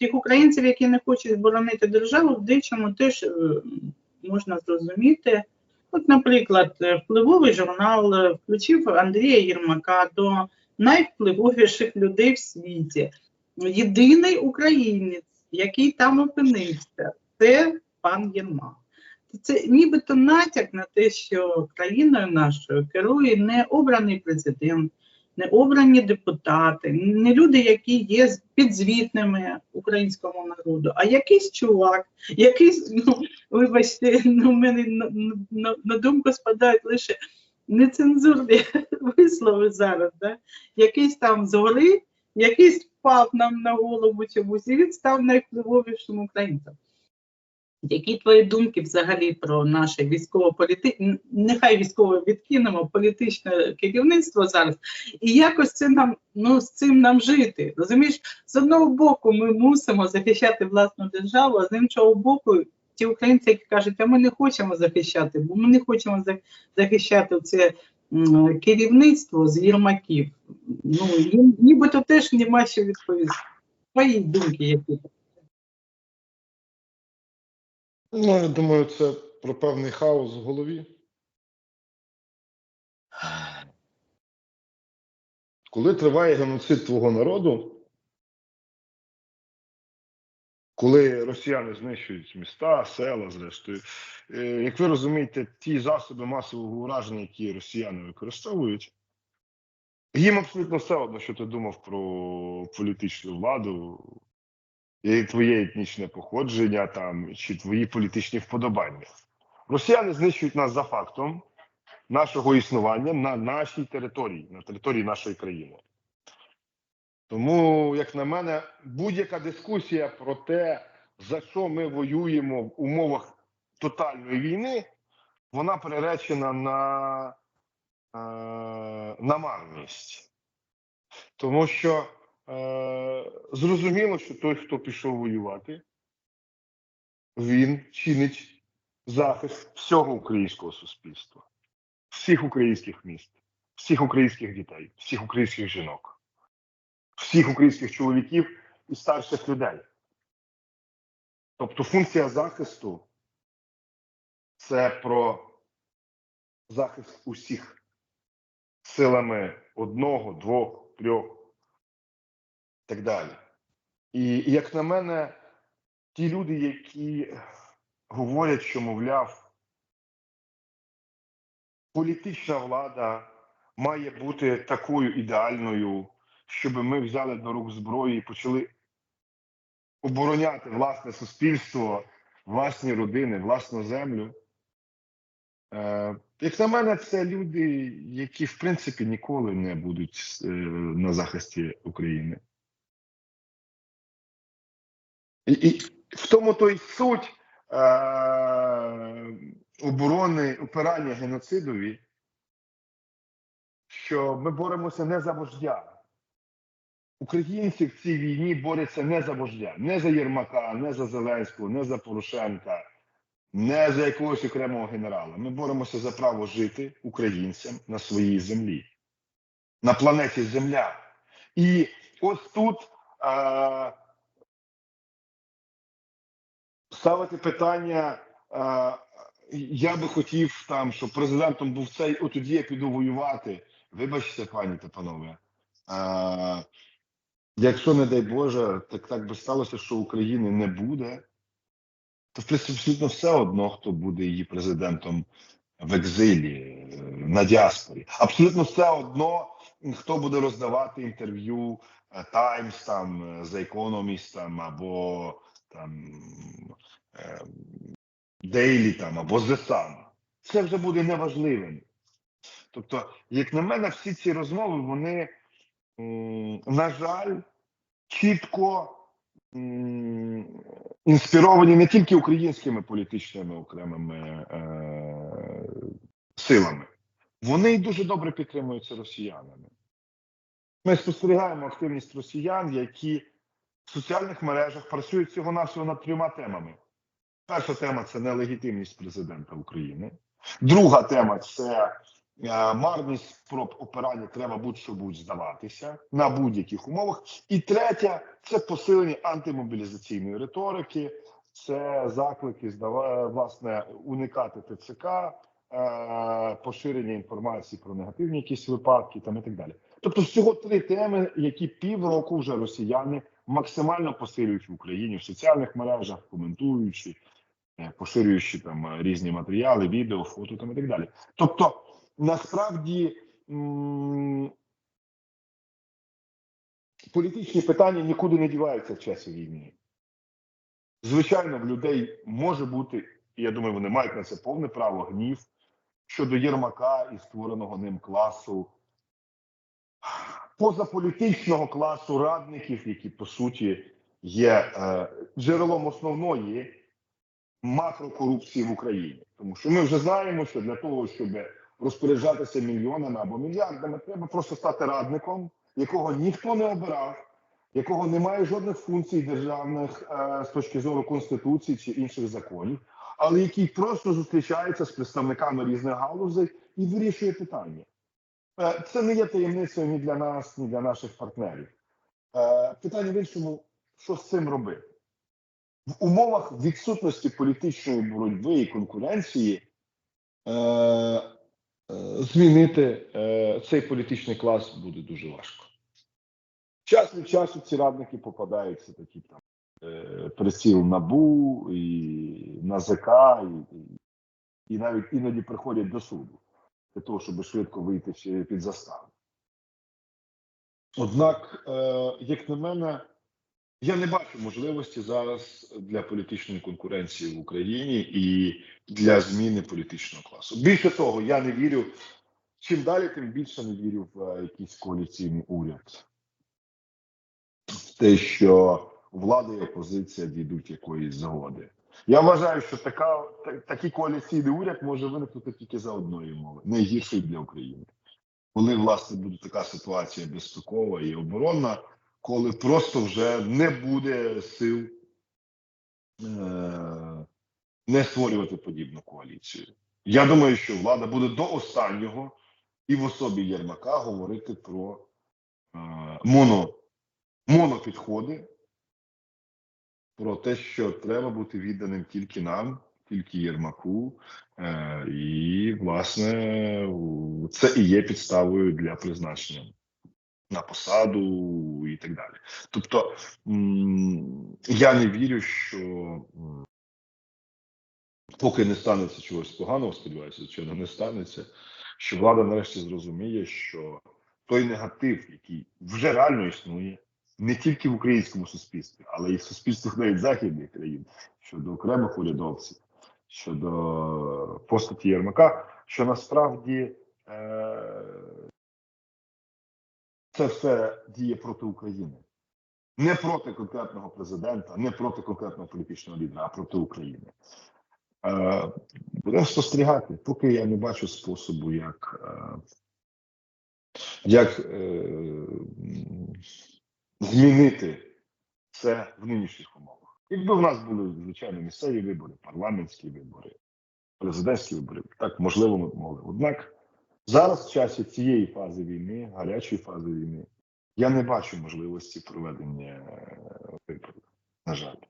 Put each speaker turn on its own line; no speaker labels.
тих українців, які не хочуть боронити державу, в дечому теж е, можна зрозуміти. От, наприклад, е, впливовий журнал е, включив Андрія Єрмака до найвпливовіших людей в світі. Єдиний українець, який там опинився, це пан Єрмак. Це нібито натяк на те, що країною нашою керує не обраний президент, не обрані депутати, не люди, які є підзвітними українському народу, а якийсь чувак, якийсь, ну вибачте, ну, в мене на, на, на думку спадають лише нецензурні вислови зараз, да? якийсь там згори, якийсь впав нам на голову чомусь, і він став найвпливовішим українцем. Які твої думки взагалі про наше військово політичне, нехай військове відкинемо, політичне керівництво зараз, і якось це нам ну з цим нам жити. Розумієш, з одного боку, ми мусимо захищати власну державу, а з іншого боку, ті українці, які кажуть, а ми не хочемо захищати, бо ми не хочемо захищати це керівництво з єрмаків. Ну нібито теж нема що відповісти. Твої думки, які
Ну, я думаю, це про певний хаос в голові. Коли триває геноцид твого народу, коли росіяни знищують міста, села, зрештою, е, як ви розумієте, ті засоби масового ураження, які росіяни використовують, їм абсолютно все одно, що ти думав про політичну владу, і твоє етнічне походження там чи твої політичні вподобання. Росіяни знищують нас за фактом нашого існування на нашій території, на території нашої країни. Тому, як на мене, будь-яка дискусія про те, за що ми воюємо в умовах тотальної війни, вона приречена на, е, на марність. Тому що зрозуміло, що той, хто пішов воювати, він чинить захист всього українського суспільства, всіх українських міст, всіх українських дітей, всіх українських жінок, всіх українських чоловіків і старших людей. Тобто функція захисту це про захист усіх силами одного, двох, трьох так далі. І як на мене, ті люди, які говорять, що, мовляв, політична влада має бути такою ідеальною, щоб ми взяли до рук зброю і почали обороняти власне суспільство, власні родини, власну землю. Е, як на мене, це люди, які в принципі ніколи не будуть е, на захисті України. І, і в тому то й суть е, оборони опирання геноцидові, що ми боремося не за вождя. Українці в цій війні борються не за вождя, не за Єрмака, не за Зеленського, не за Порошенка, не за якогось окремого генерала. Ми боремося за право жити українцям на своїй землі, на планеті Земля. І ось тут. Е, ставити питання. е, Я би хотів там, щоб президентом був цей, от тоді я піду воювати. Вибачте, пані та панове. Е, Якщо, не дай Боже, так так би сталося, що України не буде, то в принципі абсолютно все одно, хто буде її президентом в екзилі, е, на діаспорі. Абсолютно все одно, хто буде роздавати інтерв'ю Таймс, там, The Economist, там, або там Дейлі там або Sun. Це вже буде неважливим. Тобто, як на мене, всі ці розмови, вони, на жаль, чітко інспіровані не тільки українськими політичними окремими е, силами, вони дуже добре підтримуються росіянами. Ми спостерігаємо активність росіян, які в соціальних мережах працюють всього навсього над трьома темами. Перша тема це нелегітимність президента України. Друга тема це Е, Марність спроб опирання треба будь-що будь здаватися на будь-яких умовах. І третє це посилення антимобілізаційної риторики, це заклики власне уникати ТЦК, е, поширення інформації про негативні якісь випадки там і так далі. Тобто, всього три теми, які півроку вже росіяни максимально посилюють в Україні в соціальних мережах, коментуючи, поширюючи там е, різні матеріали, відео, фото там і так далі. Тобто, насправді політичні питання нікуди не діваються в часі війни. Звичайно, в людей може бути, і я думаю, вони мають на це повне право гнів щодо Єрмака і створеного ним класу позаполітичного класу радників, які по суті є е, джерелом основної макрокорупції в Україні. Тому що ми вже знаємо, що для того, щоб розпоряджатися мільйонами або мільярдами, треба просто стати радником, якого ніхто не обирав, якого немає жодних функцій державних е, з точки зору конституції чи інших законів, але який просто зустрічається з представниками різних галузей і вирішує питання. Е, Це не є таємницею ні для нас, ні для наших партнерів. Е, Питання в іншому, що з цим робити? В умовах відсутності політичної боротьби і конкуренції е, е, змінити е, цей політичний клас буде дуже важко. Час від часу ці радники попадаються такі там е, приціл НАБУ і НАЗК, і, і навіть іноді приходять до суду для того, щоб швидко вийти під заставу. Однак, е, як на мене, я не бачу можливості зараз для політичної конкуренції в Україні і для зміни політичного класу. Більше того, я не вірю. Чим далі, тим більше не вірю в е, якийсь коаліційний уряд. В те, що влада і опозиція дійдуть якоїсь згоди. Я вважаю, що така, та- такий коаліційний уряд може виникнути тільки за одної мови, найгіршої для України. Коли власне буде така ситуація безпекова і оборонна, коли просто вже не буде сил е- не створювати подібну коаліцію. Я думаю, що влада буде до останнього і в особі Єрмака говорити про е- моно, монопідходи, про те, що треба бути відданим тільки нам, тільки Єрмаку, е, і, власне, це і є підставою для призначення на посаду і так далі. Тобто, я не вірю, що поки не станеться чогось поганого, сподіваюся, звичайно, не станеться, що влада нарешті зрозуміє, що той негатив, який вже реально існує, не тільки в українському суспільстві, але й в суспільствах навіть західних країн щодо окремих урядовців, щодо постаті Єрмака, що насправді е- це все діє проти України. Не проти конкретного президента, не проти конкретного політичного лідера, а проти України. Е, будемо спостерігати, поки я не бачу способу, як, е, як е, змінити це в нинішніх умовах. Якби в нас були звичайно місцеві вибори, парламентські вибори, президентські вибори, так можливо, ми б могли. Однак зараз, в часі цієї фази війни, гарячої фази війни, я не бачу можливості проведення е, виборів. На жаль.